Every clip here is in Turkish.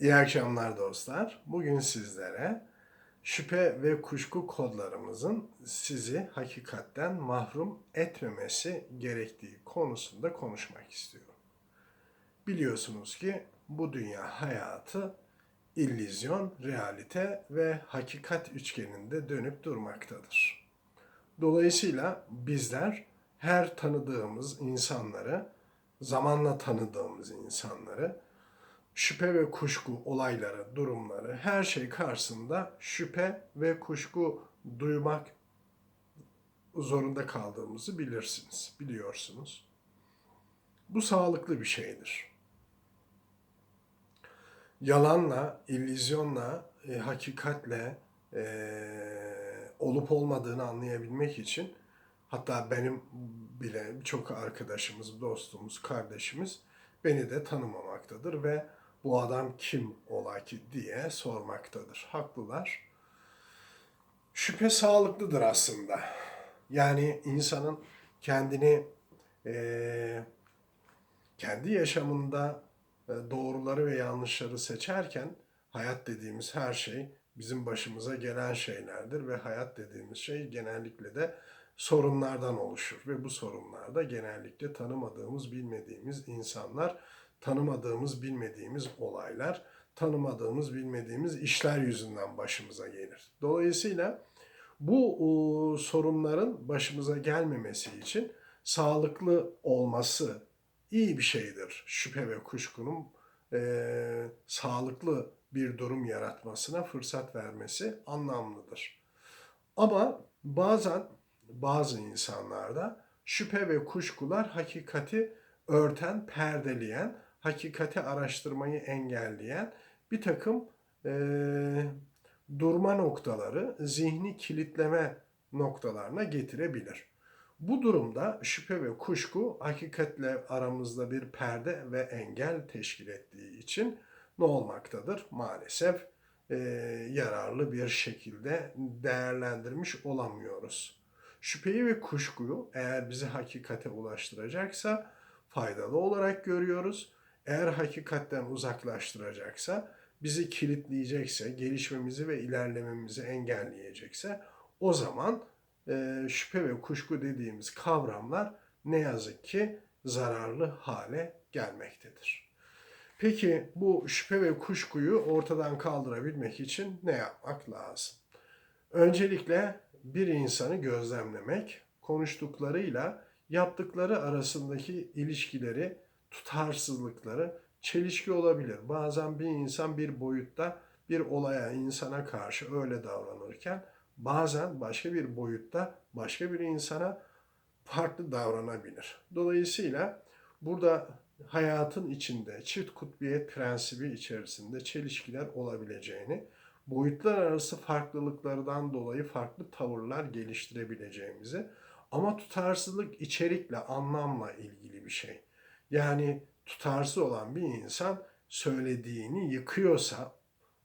İyi akşamlar dostlar. Bugün sizlere şüphe ve kuşku kodlarımızın sizi hakikatten mahrum etmemesi gerektiği konusunda konuşmak istiyorum. Biliyorsunuz ki bu dünya hayatı illüzyon, realite ve hakikat üçgeninde dönüp durmaktadır. Dolayısıyla bizler her tanıdığımız insanları, zamanla tanıdığımız insanları şüphe ve kuşku olayları, durumları, her şey karşısında şüphe ve kuşku duymak zorunda kaldığımızı bilirsiniz, biliyorsunuz. Bu sağlıklı bir şeydir. Yalanla, illüzyonla, e, hakikatle e, olup olmadığını anlayabilmek için hatta benim bile çok arkadaşımız, dostumuz, kardeşimiz beni de tanımamaktadır ve bu adam kim ola ki diye sormaktadır. Haklılar. Şüphe sağlıklıdır aslında. Yani insanın kendini eee, kendi yaşamında e, doğruları ve yanlışları seçerken hayat dediğimiz her şey bizim başımıza gelen şeylerdir ve hayat dediğimiz şey genellikle de sorunlardan oluşur ve bu sorunlarda genellikle tanımadığımız, bilmediğimiz insanlar tanımadığımız, bilmediğimiz olaylar, tanımadığımız, bilmediğimiz işler yüzünden başımıza gelir. Dolayısıyla bu sorunların başımıza gelmemesi için sağlıklı olması iyi bir şeydir. Şüphe ve kuşkunun e, sağlıklı bir durum yaratmasına fırsat vermesi anlamlıdır. Ama bazen bazı insanlarda şüphe ve kuşkular hakikati örten, perdeleyen, hakikati araştırmayı engelleyen bir takım e, durma noktaları, zihni kilitleme noktalarına getirebilir. Bu durumda şüphe ve kuşku hakikatle aramızda bir perde ve engel teşkil ettiği için ne olmaktadır? Maalesef e, yararlı bir şekilde değerlendirmiş olamıyoruz. Şüpheyi ve kuşkuyu eğer bizi hakikate ulaştıracaksa faydalı olarak görüyoruz. Eğer hakikatten uzaklaştıracaksa, bizi kilitleyecekse, gelişmemizi ve ilerlememizi engelleyecekse o zaman e, şüphe ve kuşku dediğimiz kavramlar ne yazık ki zararlı hale gelmektedir. Peki bu şüphe ve kuşkuyu ortadan kaldırabilmek için ne yapmak lazım? Öncelikle bir insanı gözlemlemek, konuştuklarıyla yaptıkları arasındaki ilişkileri, tutarsızlıkları çelişki olabilir. Bazen bir insan bir boyutta bir olaya, insana karşı öyle davranırken bazen başka bir boyutta başka bir insana farklı davranabilir. Dolayısıyla burada hayatın içinde çift kutbiyet prensibi içerisinde çelişkiler olabileceğini, boyutlar arası farklılıklardan dolayı farklı tavırlar geliştirebileceğimizi ama tutarsızlık içerikle, anlamla ilgili bir şey. Yani tutarsız olan bir insan söylediğini yıkıyorsa,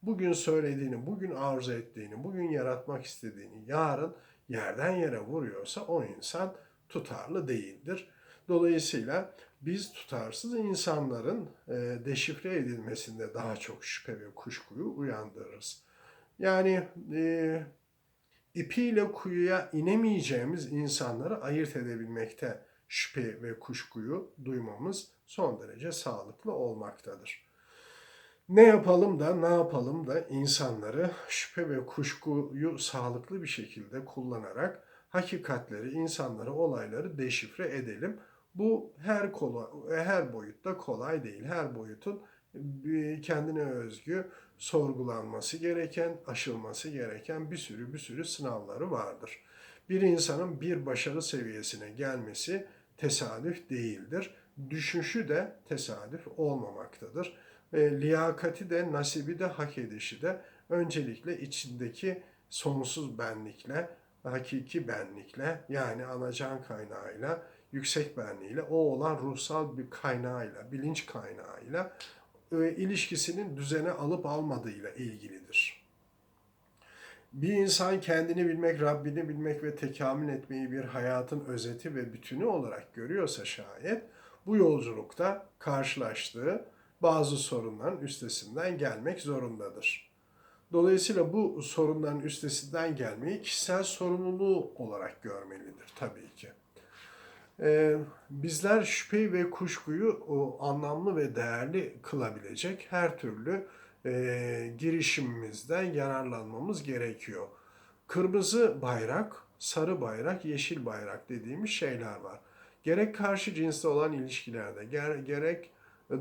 bugün söylediğini, bugün arzu ettiğini, bugün yaratmak istediğini yarın yerden yere vuruyorsa o insan tutarlı değildir. Dolayısıyla biz tutarsız insanların e, deşifre edilmesinde daha çok şüphe ve kuşkuyu uyandırırız. Yani e, ipiyle kuyuya inemeyeceğimiz insanları ayırt edebilmekte şüphe ve kuşkuyu duymamız son derece sağlıklı olmaktadır. Ne yapalım da ne yapalım da insanları şüphe ve kuşkuyu sağlıklı bir şekilde kullanarak hakikatleri, insanları, olayları deşifre edelim. Bu her kolay, her boyutta kolay değil. Her boyutun kendine özgü sorgulanması gereken, aşılması gereken bir sürü bir sürü sınavları vardır. Bir insanın bir başarı seviyesine gelmesi tesadüf değildir. Düşüşü de tesadüf olmamaktadır. E, liyakati de, nasibi de, hak edişi de öncelikle içindeki sonsuz benlikle, hakiki benlikle yani anacan kaynağıyla, yüksek benliğiyle, o olan ruhsal bir kaynağıyla, bilinç kaynağıyla e, ilişkisinin düzene alıp almadığıyla ilgilidir. Bir insan kendini bilmek, Rabbini bilmek ve tekamül etmeyi bir hayatın özeti ve bütünü olarak görüyorsa şayet bu yolculukta karşılaştığı bazı sorunların üstesinden gelmek zorundadır. Dolayısıyla bu sorunların üstesinden gelmeyi kişisel sorumluluğu olarak görmelidir tabii ki. Ee, bizler şüpheyi ve kuşkuyu o, anlamlı ve değerli kılabilecek her türlü e, girişimimizden yararlanmamız gerekiyor. Kırmızı bayrak, sarı bayrak, yeşil bayrak dediğimiz şeyler var. Gerek karşı cinsle olan ilişkilerde, ger- gerek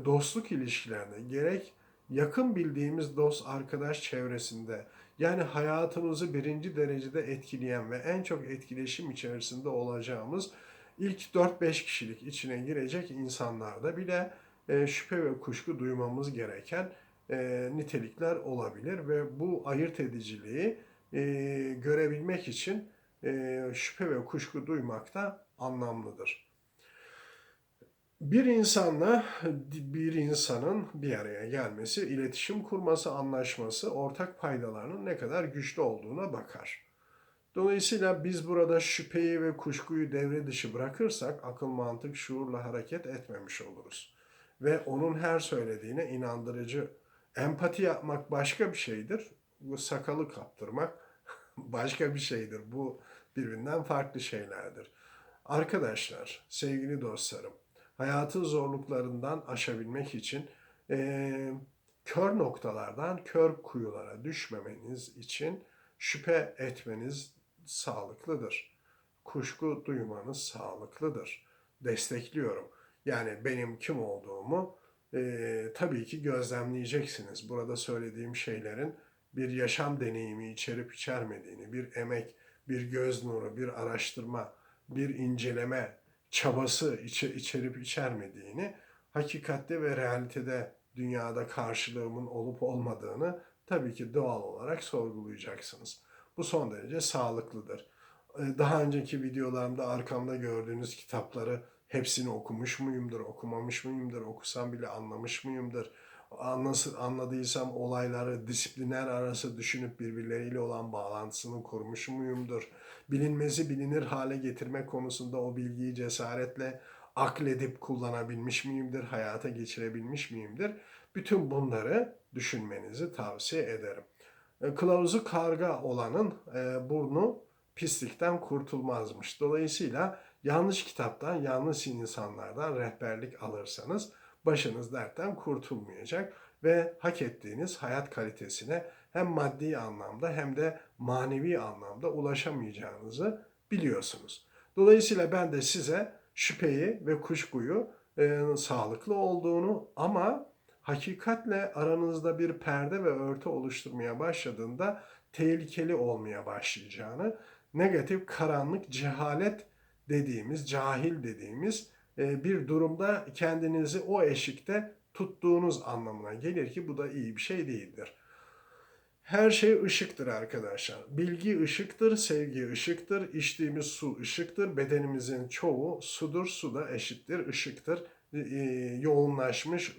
dostluk ilişkilerinde, gerek yakın bildiğimiz dost arkadaş çevresinde yani hayatımızı birinci derecede etkileyen ve en çok etkileşim içerisinde olacağımız ilk 4-5 kişilik içine girecek insanlarda bile e, şüphe ve kuşku duymamız gereken e, nitelikler olabilir ve bu ayırt ediciliği e, görebilmek için e, şüphe ve kuşku duymak da anlamlıdır. Bir insanla bir insanın bir araya gelmesi, iletişim kurması, anlaşması, ortak paydalarının ne kadar güçlü olduğuna bakar. Dolayısıyla biz burada şüpheyi ve kuşkuyu devre dışı bırakırsak akıl, mantık, şuurla hareket etmemiş oluruz. Ve onun her söylediğine inandırıcı, empati yapmak başka bir şeydir. Bu sakalı kaptırmak başka bir şeydir. Bu birbirinden farklı şeylerdir. Arkadaşlar, sevgili dostlarım, hayatın zorluklarından aşabilmek için eee, kör noktalardan kör kuyulara düşmemeniz için şüphe etmeniz sağlıklıdır. Kuşku duymanız sağlıklıdır. Destekliyorum. Yani benim kim olduğumu eee, tabii ki gözlemleyeceksiniz. Burada söylediğim şeylerin bir yaşam deneyimi içerip içermediğini, bir emek, bir göz nuru, bir araştırma, bir inceleme çabası içe- içerip içermediğini, hakikatte ve realitede dünyada karşılığımın olup olmadığını tabii ki doğal olarak sorgulayacaksınız. Bu son derece sağlıklıdır. Daha önceki videolarımda arkamda gördüğünüz kitapları hepsini okumuş muyumdur, okumamış mıyımdır, okusam bile anlamış mıyımdır, Anlası, anladıysam olayları disiplinler arası düşünüp birbirleriyle olan bağlantısını kurmuş muyumdur, bilinmezi bilinir hale getirme konusunda o bilgiyi cesaretle akledip kullanabilmiş miyimdir, hayata geçirebilmiş miyimdir? Bütün bunları düşünmenizi tavsiye ederim. E, Kılavuzu karga olanın e, burnu pislikten kurtulmazmış. Dolayısıyla yanlış kitaptan, yanlış insanlardan rehberlik alırsanız başınız dertten kurtulmayacak ve hak ettiğiniz hayat kalitesine hem maddi anlamda hem de manevi anlamda ulaşamayacağınızı biliyorsunuz. Dolayısıyla ben de size şüpheyi ve kuşkuyu e, sağlıklı olduğunu ama hakikatle aranızda bir perde ve örtü oluşturmaya başladığında tehlikeli olmaya başlayacağını, negatif, karanlık, cehalet dediğimiz, cahil dediğimiz e, bir durumda kendinizi o eşikte tuttuğunuz anlamına gelir ki bu da iyi bir şey değildir. Her şey ışıktır arkadaşlar. Bilgi ışıktır, sevgi ışıktır, içtiğimiz su ışıktır. Bedenimizin çoğu sudur, su da eşittir, ışıktır. E, yoğunlaşmış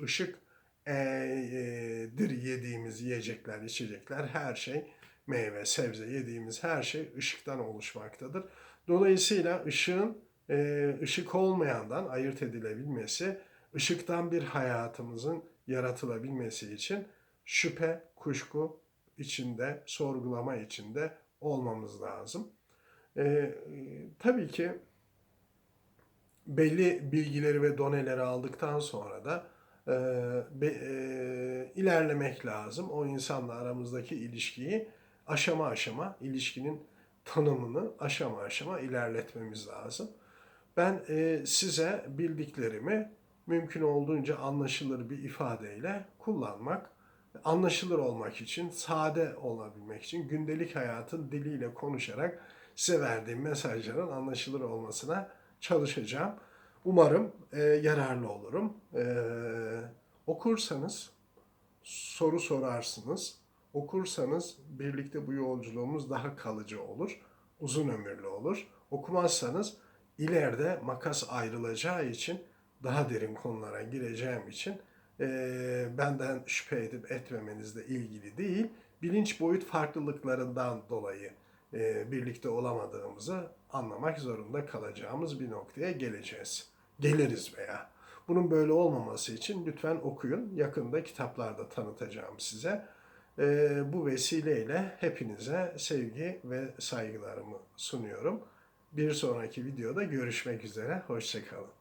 e, e, dir yediğimiz yiyecekler, içecekler, her şey meyve, sebze yediğimiz her şey ışıktan oluşmaktadır. Dolayısıyla ışığın e, ışık olmayandan ayırt edilebilmesi, ışıktan bir hayatımızın yaratılabilmesi için şüphe, kuşku içinde, sorgulama içinde olmamız lazım. E, e, tabii ki belli bilgileri ve doneleri aldıktan sonra da e, be, e, ilerlemek lazım. O insanla aramızdaki ilişkiyi aşama aşama, ilişkinin tanımını aşama aşama ilerletmemiz lazım. Ben e, size bildiklerimi mümkün olduğunca anlaşılır bir ifadeyle kullanmak, anlaşılır olmak için, sade olabilmek için gündelik hayatın diliyle konuşarak size verdiğim mesajların anlaşılır olmasına çalışacağım. Umarım e, yararlı olurum. E, okursanız, soru sorarsınız. Okursanız birlikte bu yolculuğumuz daha kalıcı olur, uzun ömürlü olur. Okumazsanız ileride makas ayrılacağı için daha derin konulara gireceğim için e, benden şüphe edip etmemenizle ilgili değil, bilinç boyut farklılıklarından dolayı e, birlikte olamadığımızı anlamak zorunda kalacağımız bir noktaya geleceğiz. Geliriz veya. Bunun böyle olmaması için lütfen okuyun. Yakında kitaplarda tanıtacağım size. Ee, bu vesileyle hepinize sevgi ve saygılarımı sunuyorum. Bir sonraki videoda görüşmek üzere. Hoşçakalın.